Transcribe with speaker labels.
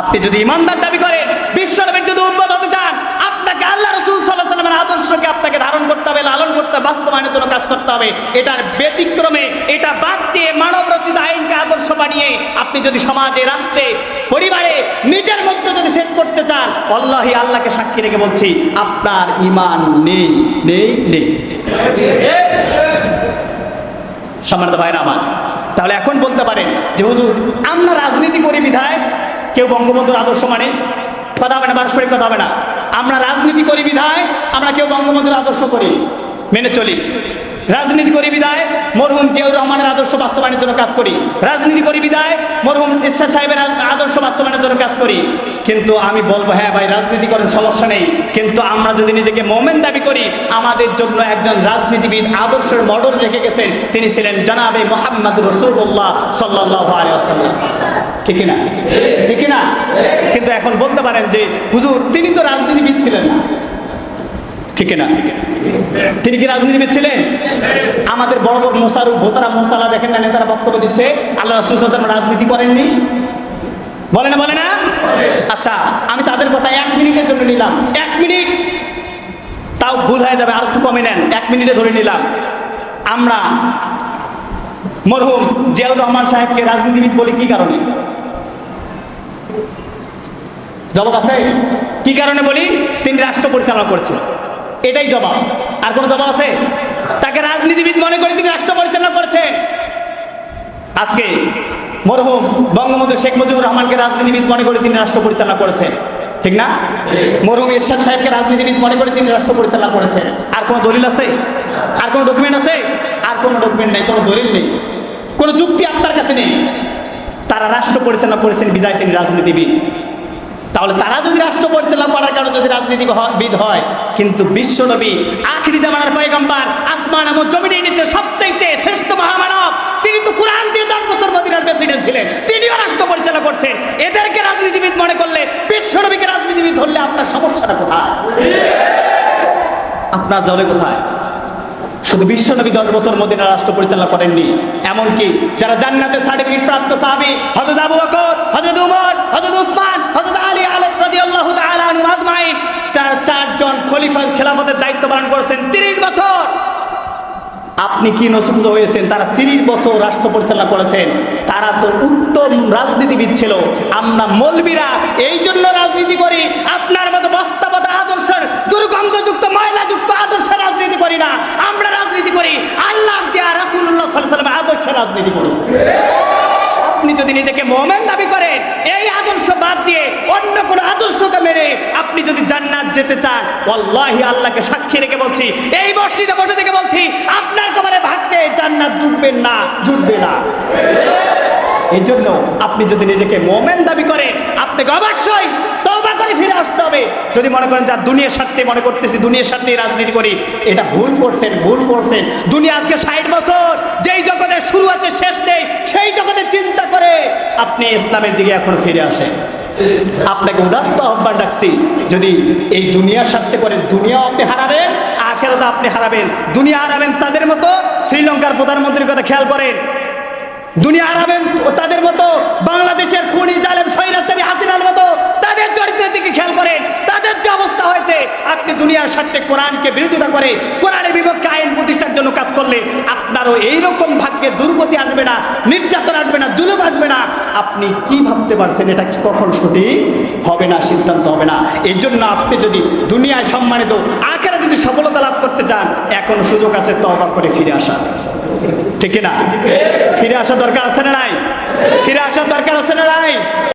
Speaker 1: আপনি যদি ইমানদার দাবি করেন বিশ্বনবীর যদি উন্মত হতে চান, আপনাকে আল্লাহ রসুল সাল্লাহ সাল্লামের আদর্শকে আপনাকে ধারণ করতে হবে, লালন করতে বাস্তবায়নের জন্য কাজ করতে হবে। এটার ব্যতিক্রমে, এটা বাদ দিয়ে মানব রচিত আইনকে আদর্শ বানিয়ে আপনি যদি সমাজে, রাষ্ট্রে, পরিবারে নিজের মধ্যে যদি সেট করতে চান আল্লাহি আল্লাহকে সাক্ষী রেখে বলছি, আপনার ইমান নেই নেই নেই। সম্মানিত ভাইরা আমার, তাহলে এখন বলতে পারেন যে হুজুর, আমরা রাজনীতি করি বিধায় কেউ বঙ্গবন্ধুর আদর্শ মানে? কথা হবে না, পারস্পরিক কথা হবে না। আমরা রাজনীতি করি বিধায়, আমরা কেউ বঙ্গবন্ধুর আদর্শ করি। মেনে চলি। রাজনীতি করি বিধায়, মরহুম জিয়াউর আদর্শ বাস্তবায়নের জন্য কাজ করি। রাজনীতি করি বিদায়, মরহুম ইরশাদ সাহেবের আদর্শ বাস্তবায়নের জন্য কাজ করি। কিন্তু আমি বলব হ্যাঁ ভাই রাজনীতি করেন সমস্যা নেই। কিন্তু আমরা যদি নিজেকে মোমেন দাবি করি, আমাদের জন্য একজন রাজনীতিবিদ আদর্শের মডেল রেখে গেছেন, তিনি ছিলেন জনাবে মোহাম্মদ রসুল্লাহ সাল্লাহ আলিয়াল্লাম ঠিক না ঠিক না কিন্তু এখন বলতে পারেন যে, হুজুর, তিনি তো রাজনীতিবিদ ছিলেন না। ঠিক না? তিনি কি রাজনীতিবিদ ছিলেন? আমাদের বড় বড় মোসারু, ভোতারা মোসালা দেখেন না, নেতারা বক্তব্য দিচ্ছে। আল্লাহ রসুল রাজনীতি করেননি। বলে না বলে না? আচ্ছা আমি তাদের কথা এক মিনিটের জন্য নিলাম। এক মিনিট! তাও ভুল হয়ে যাবে আর একটু কমে নেন। এক মিনিটে ধরে নিলাম। আমরা মরহুম জিয়াউর রহমান সাহেবকে রাজনীতিবিদ বলি কি কারণে? জবাব আছে? কি কারণে বলি? তিনি রাষ্ট্র পরিচালনা করছেন। এটাই জবাব। আর কোনো জবাব আছে? তাকে রাজনীতিবিদ মনে করে তিনি রাষ্ট্র পরিচালনা করছেন আজকে মরহুম বঙ্গবন্ধু শেখ মুজিবুর রহমানকে রাজনীতিবিদ মনে করে তিনি রাষ্ট্র পরিচালনা করেছেন ঠিক না? মরহুম ইরশাদ সাহেবকে রাজনীতিবিদ মনে করে তিনি রাষ্ট্র পরিচালনা করেছেন আর কোনো দলিল আছে? আর কোনো ডকুমেন্ট আছে? আর কোনো ডকুমেন্ট নেই, কোনো দলিল নেই। কোনো যুক্তি আপনার কাছে নেই। তারা রাষ্ট্র পরিচালনা করেছেন বিদায় তিনি রাজনীতিবিদ। তাহলে তারা যদি রাষ্ট্র পরিচালনা করার কারণে যদি রাজনীতিবিদ হয় কিন্তু বিশ্বনবী আখরি জামানার পয়গম্বর আসমান এবং জমিনের নিচে সবচাইতে শ্রেষ্ঠ মহামানব, তিনি তো কোরআন দিয়ে দশ বছর মদিনার প্রেসিডেন্ট ছিলেন, তিনিও রাষ্ট্র পরিচালনা করছেন। এদেরকে রাজনীতিবিদ মনে করলে বিশ্বনবীকে রাজনীতিবিদ ধরলে আপনার সমস্যাটা কোথায়? আপনার জলে কোথায়? শুধু বিশ্বনবী দশ বছর মদিনা রাষ্ট্র পরিচালনা করেননি, এমনকি যারা জান্নাতের সার্টিফিকেট প্রাপ্ত সাহাবি হজরত আবু বকর হজরত উমর হজরত উসমান হজরত আলী চারজন খলিফা খেলাফতের দায়িত্ব পালন করেছেন। 30 বছর। আপনি কি নসুখ হয়েছেন? তারা তিরিশ বছর রাষ্ট্র পরিচালনা করেছেন। তারা তো উত্তম রাজনীতিবিদ ছিল। আমরা মলবিরা এই জন্য রাজনীতি করি। আপনার মতো বস্তাবতা আদর্শের, দুর্গন্ধযুক্ত, ময়লাযুক্ত আদর্শে রাজনীতি করি না। আমরা রাজনীতি করি। আল্লাহ দেয়া রাসুল্লাহ সাল্লামের আদর্শের রাজনীতি করি আপনি যদি নিজেকে মোমেন দাবি করেন, এই আদর্শ বাদ দিয়ে অন্য কোন আদর্শকে মেনে আপনি যদি যেতে চান আল্লাহি আল্লাহকে সাক্ষী রেখে বলছি, এই মসজিদে বসে থেকে বলছি, আপনার কপালে ভাগ্যে জান্নাত জুটবেন না, জুটবে না। এই জন্য আপনি যদি নিজেকে মোমেন দাবি করেন, আপনাকে অবশ্যই তওবা করে ফিরে আসতে হবে। যদি মনে করেন যা দুনিয়ার স্বার্থে মনে করতেছি, দুনিয়ার স্বার্থে রাজনীতি করি এটা ভুল করছেন ভুল করছেন। দুনিয়া আজকে ষাট বছর, যেই জগতের শুরু আছে, শেষ নেই, সেই জগতে চিন্তা করে আপনি ইসলামের দিকে এখন ফিরে আসেন। আপনাকে উদাত্ত আহ্বান রাখছি, যদি এই দুনিয়ার স্বার্থে করে দুনিয়াও আপনি হারাবেন, আখেরাতে আপনি হারাবেন। দুনিয়া হারাবেন তাদের মতো, শ্রীলঙ্কার প্রধানমন্ত্রীর কথা খেয়াল করেন। দুনিয়া হারাবেন তাদের মতো, বাংলাদেশের খুনি, জালেম সৈরাচারী হাসিনার মতো, তাদের চরিত্রের দিকে খেয়াল করেন, তাদের যে অবস্থা হয়েছে, আপনি দুনিয়ার স্বার্থে কোরআনকে বিরোধিতা করে, কোরআনের বিপক্ষে আইন প্রতিষ্ঠার জন্য কাজ করলে আপনারও এইরকম ভাগ্যে দুর্গতি আসবে না, নির্যাতন আসবে না, জুলুম আসবে না। আপনি কি ভাবতে পারছেন এটা কখন সঠিক? হবে না, সিদ্ধান্ত হবে না। এই জন্য আপনি যদি দুনিয়ায় সম্মানিত আখেরা যদি সফলতা লাভ করতে চান, এখন সুযোগ আছে তবা করে ফিরে আসা। ঠিক না ফিরে আসার দরকার আছে না নাই? ফিরে আসার দরকার আছে না নাই?